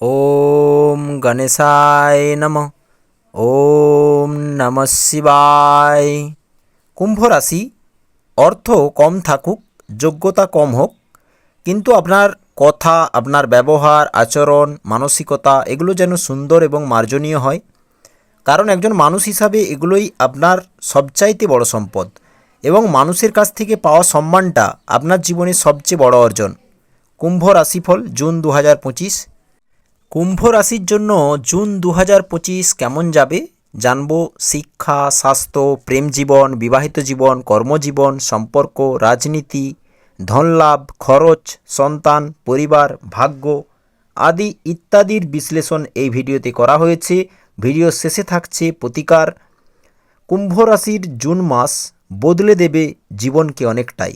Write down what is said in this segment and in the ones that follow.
ওম গণেশায় নম ওম নম শিবায় কুম্ভ রাশি অর্থ কম থাকুক, যোগ্যতা কম হোক, কিন্তু আপনার কথা, আপনার ব্যবহার, আচরণ, মানসিকতা, এগুলো যেন সুন্দর এবং মার্জনীয় হয়। কারণ একজন মানুষ হিসাবে এগুলোই আপনার সবচাইতে বড় সম্পদ এবং মানুষের কাছ থেকে পাওয়া সম্মানটা আপনার জীবনের সবচেয়ে বড় অর্জন। কুম্ভ রাশিফল, জুন দু হাজার পঁচিশ। কুম্ভ রাশির জন্য জুন দু হাজার পঁচিশ কেমন যাবে? জানব শিক্ষা, স্বাস্থ্য, প্রেম জীবন, বিবাহিত জীবন, কর্মজীবন, সম্পর্ক, রাজনীতি, ধনলাভ, খরচ, সন্তান, পরিবার, ভাগ্য আদি ইত্যাদির বিশ্লেষণ এই ভিডিওতে করা হয়েছে। ভিডিও শেষে থাকছে প্রতিকার। কুম্ভ রাশির জুন মাস বদলে দেবে জীবনকে অনেকটাই।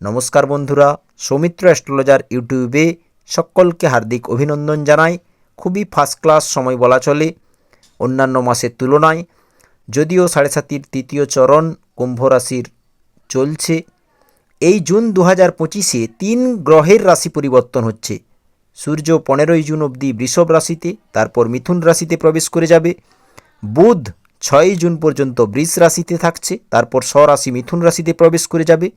নমস্কার বন্ধুরা, সৌমিত্র অ্যাস্ট্রোলজার ইউটিউবে সকলকে হার্দিক অভিনন্দন জানাই। খুবই ফার্স্ট ক্লাস সময় বলা চলে। অন্যান্য মাসের তুলনায় যদিও সাড়ে সাতির তৃতীয় চরণ কুম্ভ রাশির চলছে। এই জুন দু হাজার পঁচিশে তিন গ্রহের রাশি পরিবর্তন হচ্ছে। সূর্য পনেরোই জুন অবধি বৃষভ রাশিতে, তারপর মিথুন রাশিতে প্রবেশ করে যাবে। বুধ ছয়ই জুন পর্যন্ত বৃষ রাশিতে থাকছে, তারপর স্বরাশি মিথুন রাশিতে প্রবেশ করে যাবে।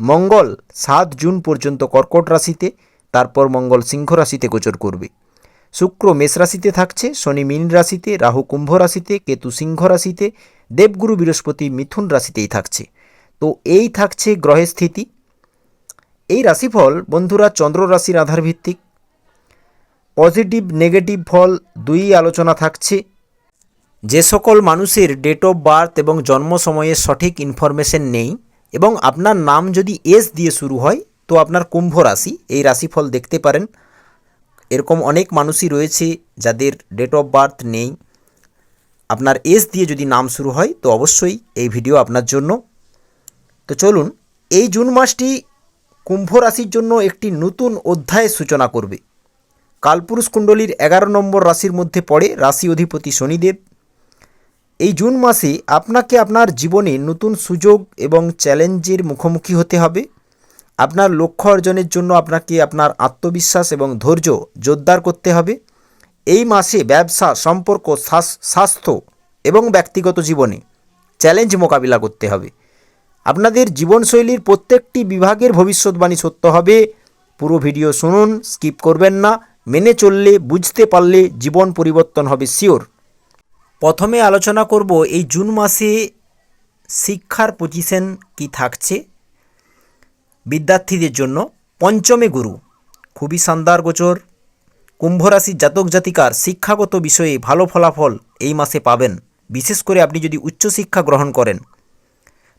মঙ্গল সাত জুন পর্যন্ত কর্কট রাশিতে তারপর মঙ্গল সিংহ রাশিতে গোচর করবে। শুক্র মেষ রাশিতে থাকছে, শনি মীন রাশিতে, রাহু কুম্ভ রাশিতে, কেতু সিংহ রাশিতে, দেবগুরু বৃহস্পতি মিথুন রাশিতেই থাকছে। তো এই থাকছে গ্রহের স্থিতি। এই রাশিফল বন্ধুরা চন্দ্র রাশির আধার ভিত্তিক পজিটিভ, নেগেটিভ ফল দুই আলোচনা থাকছে। যে সকল মানুষের ডেট অফ বার্থ এবং জন্ম সময়ের সঠিক ইনফরমেশন নেই এবং আপনার নাম যদি এস দিয়ে শুরু হয় তো আপনার কুম্ভ রাশি, এই রাশিফল দেখতে পারেন। এরকম অনেক মানুষই রয়েছে যাদের ডেট অফ বার্থ নেই। আপনার এস দিয়ে যদি নাম শুরু হয়, তো অবশ্যই এই ভিডিও আপনার জন্য। তো চলুন, এই জুন মাসটি কুম্ভ রাশির জন্য একটি নতুন অধ্যায়ের সূচনা করবে। কালপুরুষ কুণ্ডলীর এগারো নম্বর রাশির মধ্যে পড়ে রাশি অধিপতি শনিদেব। এই জুন মাসে আপনাকে আপনার জীবনে নতুন সুযোগ এবং চ্যালেঞ্জের মুখোমুখি হতে হবে। আপনার লক্ষ্য অর্জনের জন্য আপনাকে আপনার আত্মবিশ্বাস এবং ধৈর্য জোরদার করতে হবে। এই মাসে ব্যবসা, সম্পর্ক স্বাস্থ্য এবং ব্যক্তিগত জীবনে চ্যালেঞ্জ মোকাবিলা করতে হবে। আপনাদের জীবনশৈলীর প্রত্যেকটি বিভাগের ভবিষ্যৎবাণী সত্য হবে। পুরো ভিডিও শুনুন স্কিপ করবেন না, মেনে চললে, বুঝতে পারলে জীবন পরিবর্তন হবে শিওর প্রথমে আলোচনা করব এই জুন মাসে শিক্ষার পজিশন কি থাকছে। বিদ্যার্থীদের জন্য পঞ্চমে গুরু। খুবই শানদার গোচর। কুম্ভ রাশির জাতক জাতিকার শিক্ষাগত বিষয়ে ভালো ফলাফল এই মাসে পাবেন। বিশেষ করে আপনি যদি উচ্চশিক্ষা গ্রহণ করেন।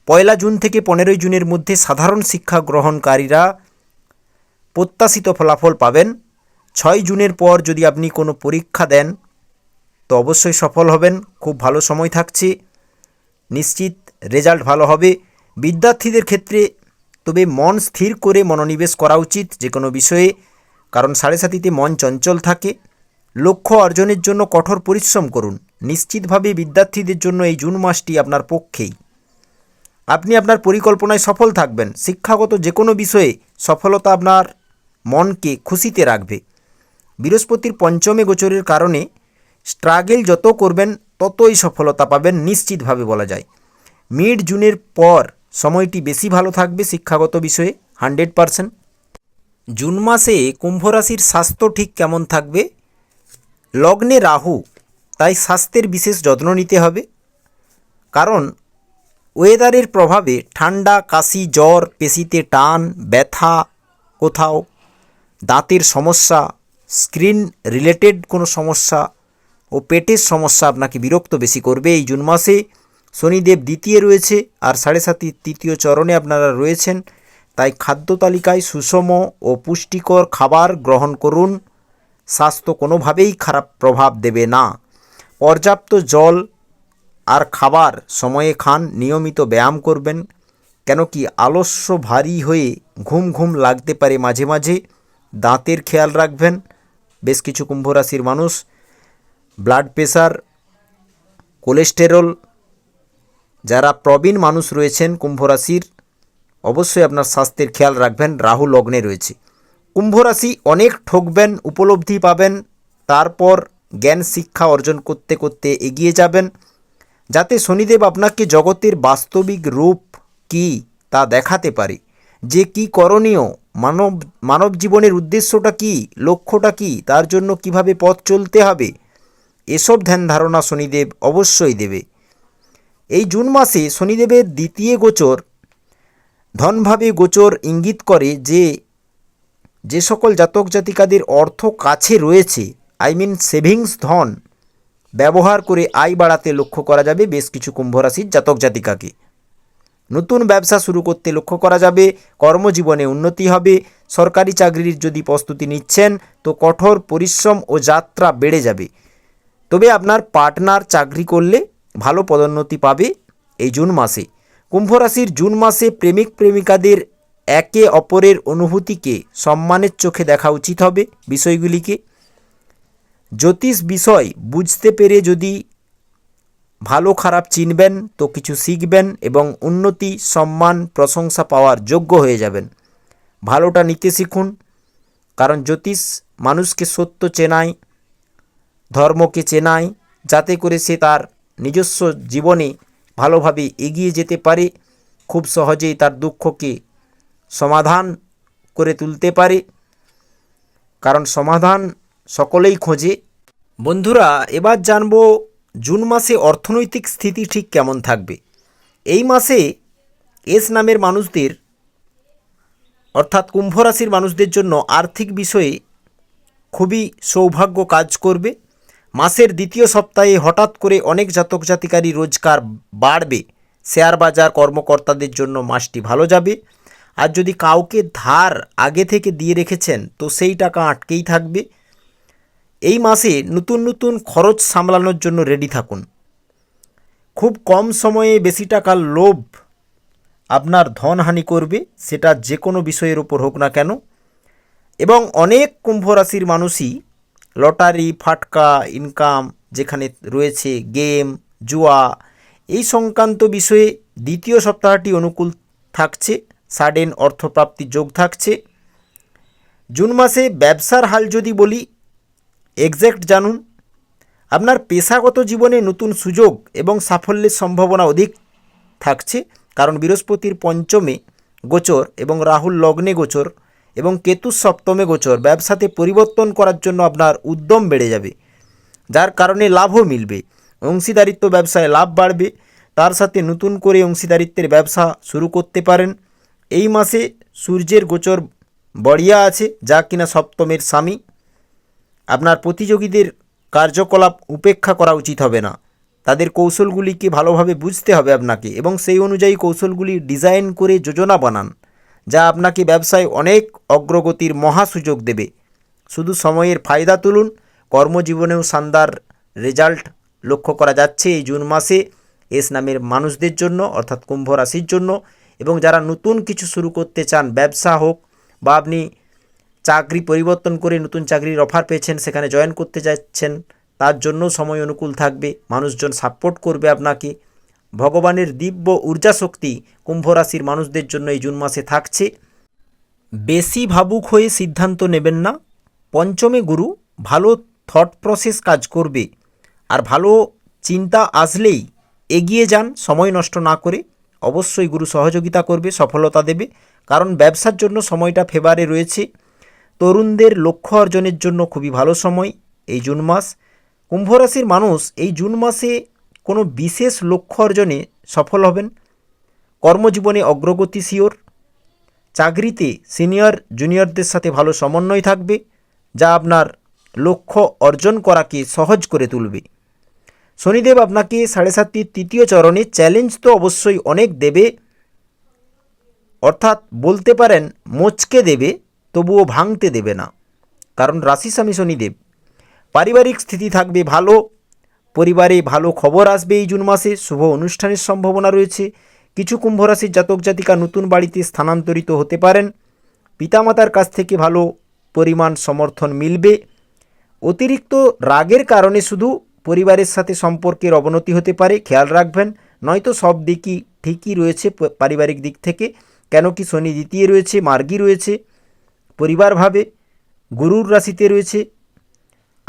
পয়লা জুন থেকে পনেরোই জুনের মধ্যে সাধারণ শিক্ষা গ্রহণকারীরা প্রত্যাশিত ফলাফল পাবেন। ছয় জুনের পর যদি আপনি কোনো পরীক্ষা দেন, তো অবশ্যই সফল হবেন। খুব ভালো সময় থাকছে। নিশ্চিত রেজাল্ট ভালো হবে। বিদ্যার্থীদের ক্ষেত্রে তবে মন স্থির করে মনোনিবেশ করা উচিত যে কোনো বিষয়ে, কারণ সাড়ে সাতিতে মন চঞ্চল থাকে। লক্ষ্য অর্জনের জন্য কঠোর পরিশ্রম করুন। নিশ্চিতভাবে বিদ্যার্থীদের জন্য এই জুন মাসটি আপনার পক্ষেই। আপনি আপনার পরিকল্পনায় সফল থাকবেন। শিক্ষাগত যে কোনো বিষয়ে সফলতা আপনার মনকে খুশিতে রাখবে। বৃহস্পতির পঞ্চমে গোচরের কারণে স্ট্রাগেল যত করবেন, ততই সফলতা পাবেন, নিশ্চিতভাবে বলা যায়। মিড জুনের পর সময়টি বেশি ভালো থাকবে শিক্ষাগত বিষয়ে, হান্ড্রেড পারসেন্ট। জুন মাসে কুম্ভরাশির স্বাস্থ্য ঠিক কেমন থাকবে? লগ্নে রাহু, তাই স্বাস্থ্যের বিশেষ যত্ন নিতে হবে। কারণ, ওয়েদারের প্রভাবে ঠান্ডা, কাশি, জ্বর, পেশিতে টান, ব্যথা কোথাও, দাঁতের সমস্যা স্ক্রিন রিলেটেড কোনো সমস্যা ও পেটের সমস্যা আপনাকে বিরক্ত বেশি করবে এই জুন মাসে। শনিদেব দ্বিতীয় রয়েছে আর সাড়ে সাতির তৃতীয় চরণে আপনারা রয়েছেন। তাই খাদ্য তালিকায় সুষম ও পুষ্টিকর খাবার গ্রহণ করুন। স্বাস্থ্য কোনোভাবেই খারাপ প্রভাব দেবে না। পর্যাপ্ত জল আর খাবার সময়ে খান, নিয়মিত ব্যায়াম করবেন। কেন কি আলস্য ভারী হয়ে ঘুম ঘুম লাগতে পারে মাঝে মাঝে। দাঁতের খেয়াল রাখবেন। বেশ কিছু কুম্ভ রাশির মানুষ, ব্লাড প্রেশার কোলেস্টেরল যারা প্রবীণ মানুষ রয়েছেন কুম্ভরাশির অবশ্যই আপনার স্বাস্থ্যের খেয়াল রাখবেন, রাহু লগ্নে রয়েছে। কুম্ভরাশি অনেক ঠকবেন, উপলব্ধি পাবেন, তারপর জ্ঞান শিক্ষা অর্জন করতে করতে এগিয়ে যাবেন। যাতে শনিদেব আপনাকে জগতের বাস্তবিক রূপ কি তা দেখাতে পারে। যে কি করণীয়, মানব মানব জীবনের উদ্দেশ্যটা কি, লক্ষ্যটা কি, তার জন্য কীভাবে পথ চলতে হবে, এসব ধ্যান ধারণা শনিদেব অবশ্যই দেবে। এই জুন মাসে শনিদেবের দ্বিতীয় গোচর, ধনভাবে গোচর ইঙ্গিত করে যে যে সকল জাতক জাতিকাদের অর্থ কাছে রয়েছে আই মিন সেভিংস ধন, ব্যবহার করে আয় বাড়াতে লক্ষ্য করা যাবে বেশ কিছু কুম্ভ রাশির জাতক জাতিকাকে। নতুন ব্যবসা শুরু করতে লক্ষ্য করা যাবে, কর্মজীবনে উন্নতি হবে, সরকারি চাকরির যদি প্রস্তুতি নিচ্ছেন, তো কঠোর পরিশ্রম ও যাত্রা বেড়ে যাবে। তবে আপনার পার্টনার চাকরি করলে ভালো পদোন্নতি পাবে এই জুন মাসে। কুম্ভ রাশির জুন মাসে প্রেমিক প্রেমিকাদের একে অপরের অনুভূতিকে সম্মানের চোখে দেখা উচিত হবে বিষয়গুলিকে। জ্যোতিষ বিষয় বুঝতে পেরে যদি ভালো খারাপ চিনবেন, তো কিছু শিখবেন এবং উন্নতি, সম্মান, প্রশংসা পাওয়ার যোগ্য হয়ে যাবেন। ভালোটা নিতে শিখুন, কারণ জ্যোতিষ মানুষকে সত্য চেনায়, ধর্মকে চেনায়, যাতে করে সে তার নিজস্ব জীবনে ভালোভাবে এগিয়ে যেতে পারে, খুব সহজেই তার দুঃখকে সমাধান করে তুলতে পারে। কারণ সমাধান সকলেই খোঁজে। বন্ধুরা, এবার জানব জুন মাসে অর্থনৈতিক স্থিতি ঠিক কেমন থাকবে। এই মাসে এস নামের মানুষদের, অর্থাৎ কুম্ভ রাশির মানুষদের জন্য আর্থিক বিষয়ে খুবই সৌভাগ্য কাজ করবে। মাসের দ্বিতীয় সপ্তাহে হঠাৎ করে অনেক জাতক জাতিকারী রোজগার বাড়বে। শেয়ার বাজার কর্মকর্তাদের জন্য মাসটি ভালো যাবে। আর যদি কাউকে ধার আগে থেকে দিয়ে রেখেছেন, তো সেই টাকা আটকেই থাকবে। এই মাসে নতুন নতুন খরচ সামলানোর জন্য রেডি থাকুন। খুব কম সময়ে বেশি টাকার লোভ আপনার ধনহানি করবে, সেটা যে কোনো বিষয়ের ওপর হোক না কেন। এবং অনেক কুম্ভ রাশির মানুষই লটারি, ফাটকা, ইনকাম যেখানে রয়েছে, গেম, জুয়া, এই সংক্রান্ত বিষয়ে দ্বিতীয় সপ্তাহটি অনুকূল থাকছে সাডেন অর্থপ্রাপ্তি যোগ থাকছে। জুন মাসে ব্যবসার হাল যদি বলি এক্স্যাক্ট জানুন, আপনার পেশাগত জীবনে নতুন সুযোগ এবং সাফল্যের সম্ভাবনা অধিক থাকছে, কারণ বৃহস্পতির পঞ্চমে গোচর এবং রাহুল লগ্নে গোচর। এবং কেতু সপ্তমে গোচর, ব্যবসাতে পরিবর্তন করার জন্য আপনার উদ্যম বেড়ে যাবে, যার কারণে লাভও মিলবে, অংশীদারিত্ব ব্যবসায় লাভ বাড়বে, তার সাথে নতুন করে অংশীদারিত্বের ব্যবসা শুরু করতে পারেন। এই মাসে সূর্যের গোচর বড়িয়া আছে, যা কিনা সপ্তমের স্বামী। আপনার প্রতিযোগীদের কার্যকলাপ উপেক্ষা করা উচিত হবে না। তাদের কৌশলগুলিকে ভালোভাবে বুঝতে হবে আপনাকে এবং সেই অনুযায়ী কৌশলগুলি ডিজাইন করে যোজনা বানান। যা আপনাকে ব্যবসায় অনেক অগ্রগতির মহা সুযোগ দেবে। শুধু সময়ের ফায়দা তুলুন, কর্মজীবনেও শানদার রেজাল্ট লক্ষ্য করা যাচ্ছে এই জুন মাসে এস নামের মানুষদের জন্য, অর্থাৎ কুম্ভ রাশির জন্য। এবং যারা নতুন কিছু শুরু করতে চান, ব্যবসা হোক বা আপনি চাকরি পরিবর্তন করে নতুন চাকরির অফার পেয়েছেন, সেখানে জয়েন করতে যাচ্ছেন, তার জন্য সময় অনুকূল থাকবে, মানুষজন সাপোর্ট করবে আপনাকে। ভগবানের দিব্য ঊর্জা শক্তি কুম্ভ রাশির মানুষদের জন্য এই জুন মাসে থাকছে। বেশি ভাবুক হয়ে সিদ্ধান্ত নেবেন না। পঞ্চমে গুরু ভালো থট প্রসেস কাজ করবে। আর ভালো চিন্তা আসলেই এগিয়ে যান, সময় নষ্ট না করে। অবশ্যই গুরু সহযোগিতা করবে, সফলতা দেবে। কারণ ব্যবসার জন্য সময়টা ফেভারে রয়েছে। তরুণদের লক্ষ্য অর্জনের জন্য খুবই ভালো সময় এই জুন মাস। কুম্ভ রাশির মানুষ এই জুন মাসে কোনো বিশেষ লক্ষ্য অর্জনে সফল হবেন? কর্মজীবনে অগ্রগতি শিওর? চাকরিতে সিনিয়র, জুনিয়রদের সাথে ভালো সমন্বয় থাকবে, যা আপনার লক্ষ্য অর্জন করাকে সহজ করে তুলবে। শনিদেব আপনাকে সাড়ে সাতটির তৃতীয় চরণে চ্যালেঞ্জ তো অবশ্যই অনেক দেবে। অর্থাৎ বলতে পারেন, মোচকে দেবে, তবুও ভাঙতে দেবে না। কারণ রাশি স্বামী শনিদেব। পারিবারিক স্থিতি থাকবে ভালো পরিবারে ভালো খবর আসবে এই জুন মাসে, শুভ অনুষ্ঠানের সম্ভাবনা রয়েছে। কিছু কুম্ভ রাশির জাতক জাতিকা নতুন বাড়িতে স্থানান্তরিত হতে পারেন। পিতামাতার কাছ থেকে ভালো পরিমাণ সমর্থন মিলবে। অতিরিক্ত রাগের কারণে শুধু পরিবারের সাথে সম্পর্কের অবনতি হতে পারে, খেয়াল রাখবেন। নয়তো সব দিকই ঠিকই রয়েছে পারিবারিক দিক থেকে। কেন কি শনি দ্বিতীয় রয়েছে, মার্গী রয়েছে। পরিবারভাবে গুরুর রাশিতে রয়েছে।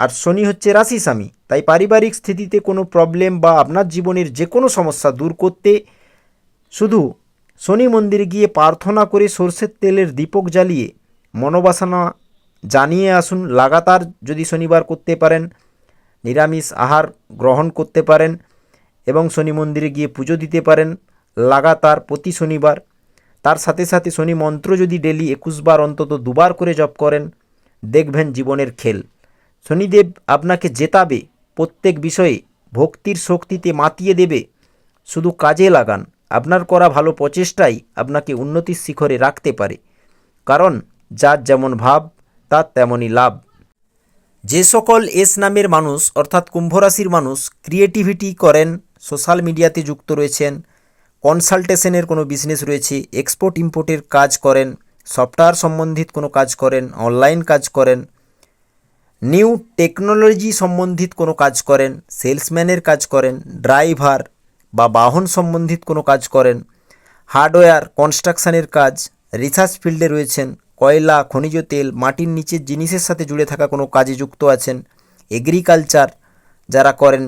আর শনি হচ্ছে রাশি স্বামী। তাই পারিবারিক স্থিতিতে কোনো প্রবলেম বা আপনার জীবনের যে কোনো সমস্যা দূর করতে শুধু শনি মন্দিরে গিয়ে প্রার্থনা করে সর্ষের তেলের দীপক জ্বালিয়ে মনোবাসনা জানিয়ে আসুন। লাগাতার যদি শনিবার করতে পারেন, নিরামিষ আহার গ্রহণ করতে পারেন এবং শনি মন্দিরে গিয়ে পুজো দিতে পারেন, লাগাতার প্রতি শনিবার। তার সাথে সাথে শনি মন্ত্র যদি ডেলি একুশ বার অন্তত দুবার করে জপ করেন, দেখবেন জীবনের খেল। শনিদেব আপনাকে জেতাবে। প্রত্যেক বিষয়ে ভক্তির শক্তিতে মাতিয়ে দেবে। শুধু কাজে লাগান। আপনার করা ভালো প্রচেষ্টাই আপনাকে উন্নতির শিখরে রাখতে পারে। কারণ যার যেমন ভাব, তার তেমনই লাভ। যে সকল এস নামের মানুষ, অর্থাৎ কুম্ভ রাশির মানুষ, ক্রিয়েটিভিটি করেন, সোশ্যাল মিডিয়াতে যুক্ত রয়েছেন, কনসালটেশনের কোনো বিজনেস রয়েছে, এক্সপোর্ট ইম্পোর্টের কাজ করেন, সফটওয়্যার সম্বন্ধিত কোনো কাজ করেন, অনলাইন কাজ করেন নিউ টেকনোলজি সম্বন্ধিত কোনো কাজ করেন, সেলসম্যানের কাজ করেন, ড্রাইভার বা বাহন সম্বন্ধিত কোনো কাজ করেন, হার্ডওয়্যার, কনস্ট্রাকশানের কাজ, রিসার্চ ফিল্ডে রয়েছেন, কয়লা, খনিজ তেল, মাটির নিচের জিনিসের সাথে জুড়ে থাকা কোনো কাজে যুক্ত আছেন, এগ্রিকালচার যারা করেন,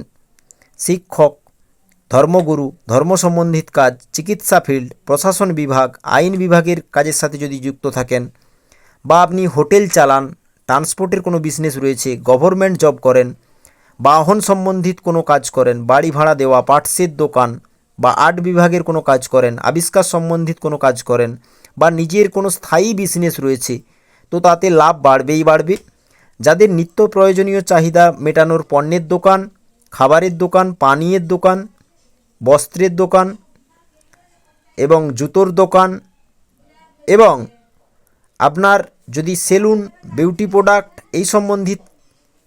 শিক্ষক, ধর্মগুরু, ধর্ম সম্বন্ধিত কাজ, চিকিৎসা ফিল্ড, প্রশাসন বিভাগ, আইন বিভাগের কাজের সাথে যদি যুক্ত থাকেন বা আপনি হোটেল চালান ট্রান্সপোর্টের কোনো বিজনেস রয়েছে গভর্নমেন্ট জব করেন বাহন সম্বন্ধিত কোনো কাজ করেন, বাড়ি ভাড়া দেওয়া পার্টসের দোকান বা আর্ট বিভাগের কোনো কাজ করেন, আবিষ্কার সম্বন্ধিত কোনো কাজ করেন বা নিজের কোনো স্থায়ী বিজনেস রয়েছে, তো তাতে লাভ বাড়বেই বাড়বে। যাদের নিত্য প্রয়োজনীয় চাহিদা মেটানোর পণ্যের দোকান, খাবারের দোকান, পানীয়ের দোকান, বস্ত্রের দোকান এবং জুতোর দোকান এবং আপনার যদি সেলুন, বিউটি প্রোডাক্ট এই সম্বন্ধিত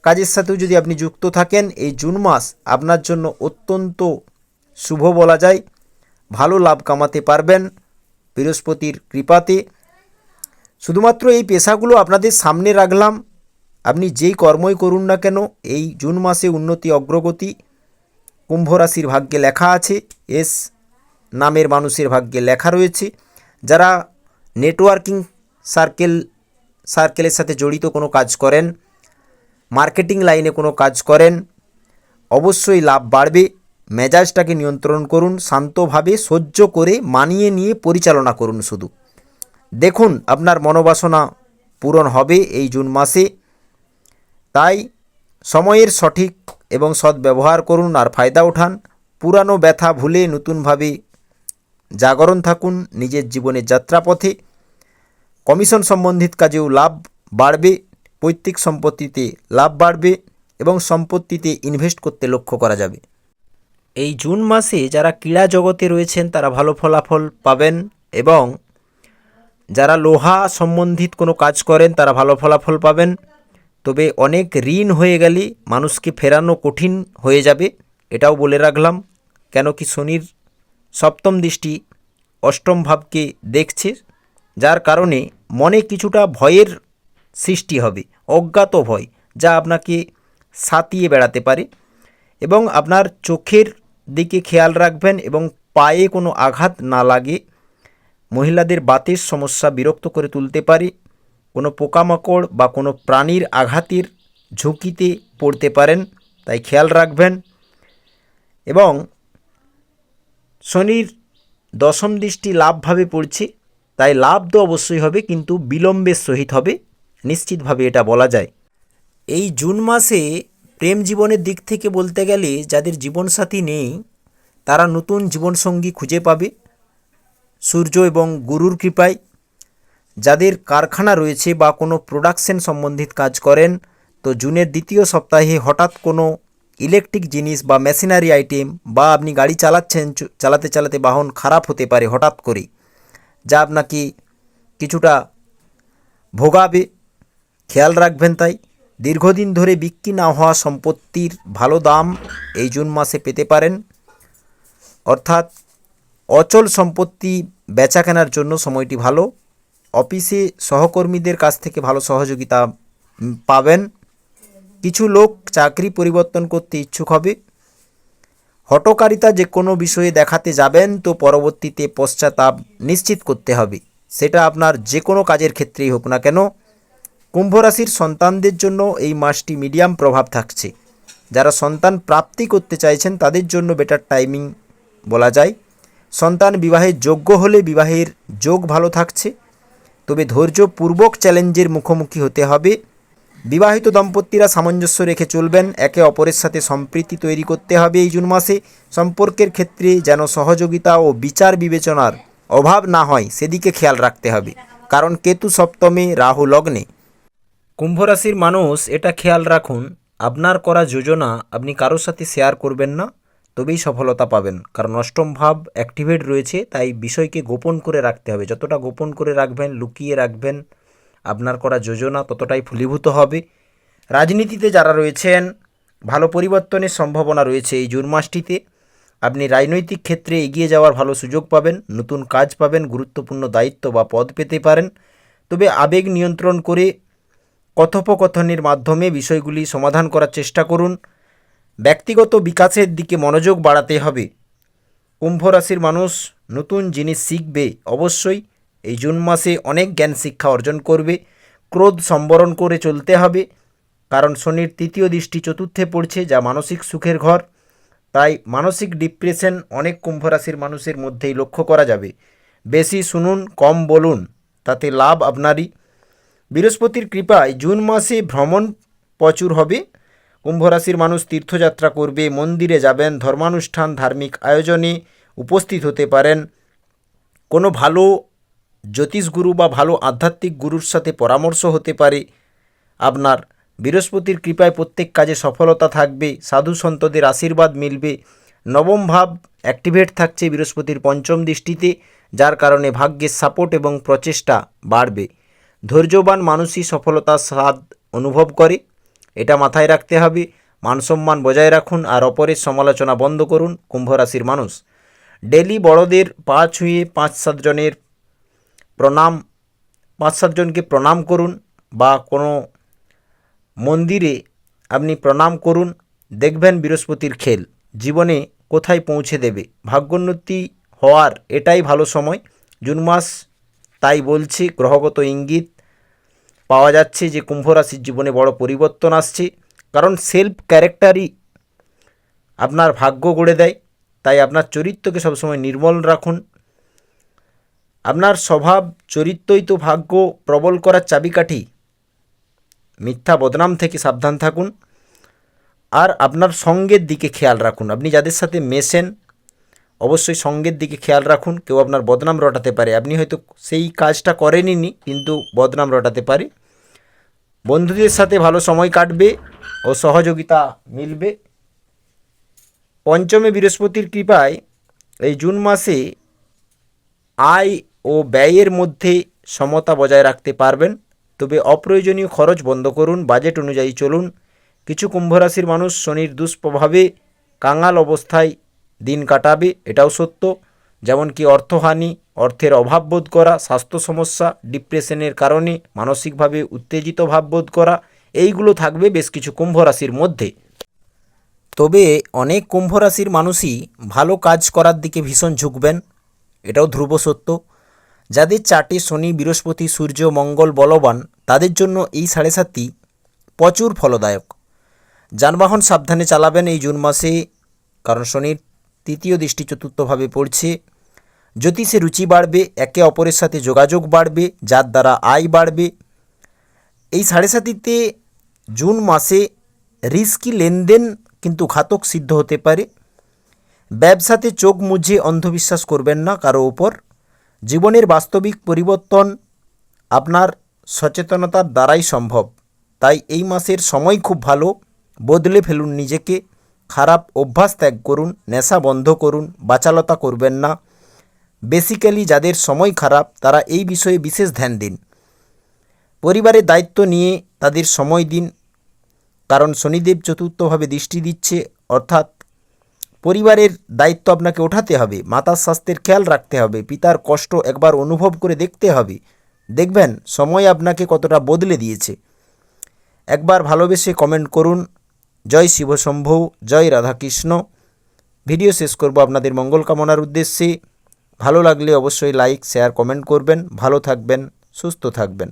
কাজের সাথেও যদি আপনি যুক্ত থাকেন, এই জুন মাস আপনার জন্য অত্যন্ত শুভ বলা যায়। ভালো লাভ কামাতে পারবেন বৃহস্পতির কৃপাতে। শুধুমাত্র এই পেশাগুলো আপনাদের সামনে রাখলাম। আপনি যেই কর্মই করুন না কেন, এই জুন মাসে উন্নতি অগ্রগতি। কুম্ভ রাশির ভাগ্যে লেখা আছে, এস নামের মানুষের ভাগ্যে লেখা রয়েছে। যারা নেটওয়ার্কিং সার্কেল সার্কেলের সাথে জড়িত কোনো কাজ করেন, মার্কেটিং লাইনে কোনো কাজ করেন, অবশ্যই লাভ বাড়বে। মেজাজটাকে নিয়ন্ত্রণ করুন, শান্তভাবে সহ্য করে মানিয়ে নিয়ে পরিচালনা করুন শুধু। দেখুন, আপনার মনোবাসনা পূরণ হবে এই জুন মাসে। তাই সময়ের সঠিক এবং সদ্ব্যবহার করুন আর ফায়দা ওঠান পুরানো ব্যথা ভুলে নতুনভাবে জাগরণ থাকুন নিজের জীবনের যাত্রাপথে। কমিশন সম্বন্ধিত কাজেও লাভ বাড়বে, পৈতৃক সম্পত্তিতে লাভ বাড়বে এবং সম্পত্তিতে ইনভেস্ট করতে লক্ষ্য করা যাবে। এই জুন মাসে যারা ক্রীড়া জগতে রয়েছেন, তারা ভালো ফলাফল পাবেন এবং যারা লোহা সম্বন্ধিত কোনো কাজ করেন, তারা ভালো ফলাফল পাবেন। তবে অনেক ঋণ হয়ে গেলে মানুষকে ফেরানো কঠিন হয়ে যাবে, এটাও বলে রাখলাম। কেন কি শনির সপ্তম দৃষ্টি অষ্টম ভাবকে দেখছে, যার কারণে মনে কিছুটা ভয়ের সৃষ্টি হবে, অজ্ঞাত ভয়, যা আপনাকে সাতিয়ে বেড়াতে পারে এবং আপনার চোখের দিকে খেয়াল রাখবেন এবং পায়ে কোনো আঘাত না লাগে। মহিলাদের বাতের সমস্যা বিরক্ত করে তুলতে পারে, কোনো পোকামাকড় বা কোনো প্রাণীর আঘাতের ঝুঁকিতে পড়তে পারেন, তাই খেয়াল রাখবেন। এবং শনির দশম দৃষ্টি লাভভাবে পড়ছে তাই লাভ তো অবশ্যই হবে, কিন্তু বিলম্বের সহিত হবে। নিশ্চিতভাবে এটা বলা যায়। এই জুন মাসে প্রেম জীবনের দিক থেকে বলতে গেলে যাদের জীবনসাথী নেই, তারা নতুন জীবনসঙ্গী খুঁজে পাবে। সূর্য এবং গুরুর কৃপায় যাদের কারখানা রয়েছে বা কোনো প্রোডাকশন সম্বন্ধিত কাজ করেন, তো জুনের দ্বিতীয় সপ্তাহে হঠাৎ কোনো ইলেকট্রিক জিনিস বা মেশিনারি আইটেম বা আপনি গাড়ি চালাচ্ছেন, চালাতে চালাতে বাহন খারাপ হতে পারে হঠাৎ করে যা আপনাকে কিছুটা ভোগাবে। খেয়াল রাখবেন তাই। দীর্ঘদিন ধরে বিক্রি না হওয়া সম্পত্তির ভালো দাম এই জুন মাসে পেতে পারেন। অর্থাৎ অচল সম্পত্তি বেচা কেনার জন্য সময়টি ভালো। অফিসে সহকর্মীদের কাছ থেকে ভালো সহযোগিতা পাবেন। কিছু লোক চাকরি পরিবর্তন করতে ইচ্ছুক হবে। হটকারিতা যে কোনো বিষয়ে দেখাতে যাবেন, তো পরবর্তীতে পশ্চাতাপ নিশ্চিত করতে হবে। সেটা আপনার যে কোনো কাজের ক্ষেত্রেই হোক না কেন কুম্ভ রাশির সন্তানদের জন্য এই মাসটি মিডিয়াম প্রভাব থাকছে। যারা সন্তান প্রাপ্তি করতে চাইছেন, তাদের জন্য বেটার টাইমিং বলা যায়। সন্তান বিবাহের যোগ্য হলে বিবাহের যোগ ভালো থাকছে, তবে ধৈর্যপূর্বক চ্যালেঞ্জের মুখোমুখি হতে হবে। বিবাহিত দম্পতিরা সামঞ্জস্য রেখে চলবেন। একে অপরের সাথে সম্প্রীতি তৈরি করতে হবে এই জুন মাসে। সম্পর্কের ক্ষেত্রে যেন সহযোগিতা ও বিচার বিবেচনার অভাব না হয়, সেদিকে খেয়াল রাখতে হবে। কারণ কেতু সপ্তমে রাহু লগ্নে। কুম্ভরাশির মানুষ, এটা খেয়াল রাখুন, আপনার করা যোজনা আপনি কারোর সাথে শেয়ার করবেন না, তবেই সফলতা পাবেন। কারণ অষ্টম ভাব অ্যাক্টিভেট রয়েছে, তাই বিষয়কে গোপন করে রাখতে হবে। যতটা গোপন করে রাখবেন, লুকিয়ে রাখবেন আপনার করা যোজনা ততটাই ফলীভূত হবে। রাজনীতিতে যারা রয়েছেন, ভালো পরিবর্তনের সম্ভাবনা রয়েছে এই জুন মাসটিতে। আপনি রাজনৈতিক ক্ষেত্রে এগিয়ে যাওয়ার ভালো সুযোগ পাবেন, নতুন কাজ পাবেন, গুরুত্বপূর্ণ দায়িত্ব বা পদ পেতে পারেন। তবে আবেগ নিয়ন্ত্রণ করে কথোপকথনের মাধ্যমে বিষয়গুলি সমাধান করার চেষ্টা করুন। ব্যক্তিগত বিকাশের দিকে মনোযোগ বাড়াতে হবে। কুম্ভ রাশির মানুষ নতুন জিনিস শিখবে অবশ্যই। এই জুন মাসে অনেক জ্ঞান শিক্ষা অর্জন করবে। ক্রোধ সম্বরণ করে চলতে হবে, কারণ শনির তৃতীয় দৃষ্টি চতুর্থে পড়ছে, যা মানসিক সুখের ঘর। তাই মানসিক ডিপ্রেশন অনেক কুম্ভরাশির মানুষের মধ্যেই লক্ষ্য করা যাবে। বেশি শুনুন, কম বলুন, তাতে লাভ আপনারই। বৃহস্পতির কৃপায় জুন মাসে ভ্রমণ প্রচুর হবে। কুম্ভরাশির মানুষ তীর্থযাত্রা করবে, মন্দিরে যাবেন, ধর্মানুষ্ঠান, ধার্মিক আয়োজনে উপস্থিত হতে পারেন। কোনো ভালো জ্যোতিষগুরু বা ভালো আধ্যাত্মিক গুরুর সাথে পরামর্শ হতে পারে। আপনার বৃহস্পতির কৃপায় প্রত্যেক কাজে সফলতা থাকবে, সাধু সন্তদের আশীর্বাদ মিলবে। নবম ভাব অ্যাক্টিভেট থাকছে বৃহস্পতির পঞ্চম দৃষ্টিতে, যার কারণে ভাগ্যের সাপোর্ট এবং প্রচেষ্টা বাড়বে। ধৈর্যবান মানুষই সফলতার স্বাদ অনুভব করে, এটা মাথায় রাখতে হবে। মানসম্মান বজায় রাখুন আর অপরের সমালোচনা বন্ধ করুন কুম্ভ রাশির মানুষ। ডেলি বড়দের পা ছুঁয়ে পাঁচ সাতজনের প্রণাম পাঁচ সাতজনকে প্রণাম করুন বা কোনো মন্দিরে আপনি প্রণাম করুন। দেখবেন বৃহস্পতির খেল। জীবনে কোথায় পৌঁছে দেবে? ভাগ্যোন্নতি হওয়ার এটাই ভালো সময়। জুন মাস, তাই বলছি, গ্রহগত ইঙ্গিত পাওয়া যাচ্ছে যে কুম্ভ রাশির জীবনে বড় পরিবর্তন আসছে। কারণ সেলফ ক্যারেক্টারই আপনার ভাগ্য গড়ে দেয়। তাই আপনার চরিত্রকে সবসময় নির্মল রাখুন। আপনার স্বভাব চরিত্রই তো ভাগ্য প্রবল করার চাবিকাঠি। মিথ্যা বদনাম থেকে সাবধান থাকুন। আর আপনার সঙ্গের দিকে খেয়াল রাখুন। আপনি যাদের সাথে মেশেন, অবশ্যই সঙ্গের দিকে খেয়াল রাখুন। কেউ আপনার বদনাম রটাতে পারে। আপনি হয়তো সেই কাজটা করেনইনি, কিন্তু বদনাম রটাতে পারে। বন্ধুদের সাথে ভালো সময় কাটবে ও সহযোগিতা মিলবে। পঞ্চমে বৃহস্পতির কৃপায় এই জুন মাসে আয় ও ব্যয়ের মধ্যে সমতা বজায় রাখতে পারবেন। তবে অপ্রয়োজনীয় খরচ বন্ধ করুন। বাজেট অনুযায়ী চলুন। কিছু কুম্ভরাশির মানুষ শনির দুষ্প্রভাবে কাঙাল অবস্থায় দিন কাটাবে, এটাও সত্য। যেমন কি অর্থহানি, অর্থের অভাব বোধ করা, স্বাস্থ্য সমস্যা, ডিপ্রেশনের কারণে মানসিকভাবে উত্তেজিত ভাব বোধ করা, এইগুলো থাকবে বেশ কিছু কুম্ভ রাশির মধ্যে। তবে অনেক কুম্ভ রাশির মানুষই ভালো কাজ করার দিকে ভীষণ ঝুঁকবেন, এটাও ধ্রুব সত্য। যাদের চার্টে শনি, বৃহস্পতি, সূর্য, মঙ্গল বলবান, তাদের জন্য এই সাড়ে সাতটি প্রচুর ফলদায়ক। যানবাহন সাবধানে চালাবেন এই জুন মাসে, কারণ শনির তৃতীয় দৃষ্টি চতুর্থভাবে পড়ছে। জ্যোতিষে রুচি বাড়বে, একে অপরের সাথে যোগাযোগ বাড়বে, যার দ্বারা আয় বাড়বে। এই সাড়ে সাতিতে জুন মাসে রিস্কি লেনদেন কিন্তু ঘাতক সিদ্ধ হতে পারে। ব্যবসাতে চোখ মুজে অন্ধবিশ্বাস করবেন না, কারও ওপর জীবনের বাস্তবিক পরিবর্তন আপনার সচেতনতার দ্বারাই সম্ভব। তাই এই মাসের সময় খুব ভালো, বদলে ফেলুন নিজেকে, খারাপ অভ্যাস ত্যাগ করুন, নেশা বন্ধ করুন, বাচালতা করবেন না। বেসিক্যালি যাদের সময় খারাপ, তারা এই বিষয়ে বিশেষ ধ্যান দিন। পরিবারের দায়িত্ব নিয়ে তাদের সময় দিন। কারণ শনিদেব চতুর্থভাবে দৃষ্টি দিচ্ছে, অর্থাৎ পরিবারের দায়িত্ব আপনাকে ওঠাতে হবে, মাতার স্বাস্থ্যের খেয়াল রাখতে হবে, পিতার কষ্ট একবার অনুভব করে দেখতে হবে। দেখবেন, সময় আপনাকে কতটা বদলে দিয়েছে। একবার ভালোবেসে কমেন্ট করুন। জয় শিবশম্ভু, জয় রাধাকৃষ্ণ। ভিডিও শেষ করব আপনাদের মঙ্গল কামনার উদ্দেশ্যে। ভালো লাগলে অবশ্যই লাইক, শেয়ার, কমেন্ট করবেন। ভালো থাকবেন, সুস্থ থাকবেন।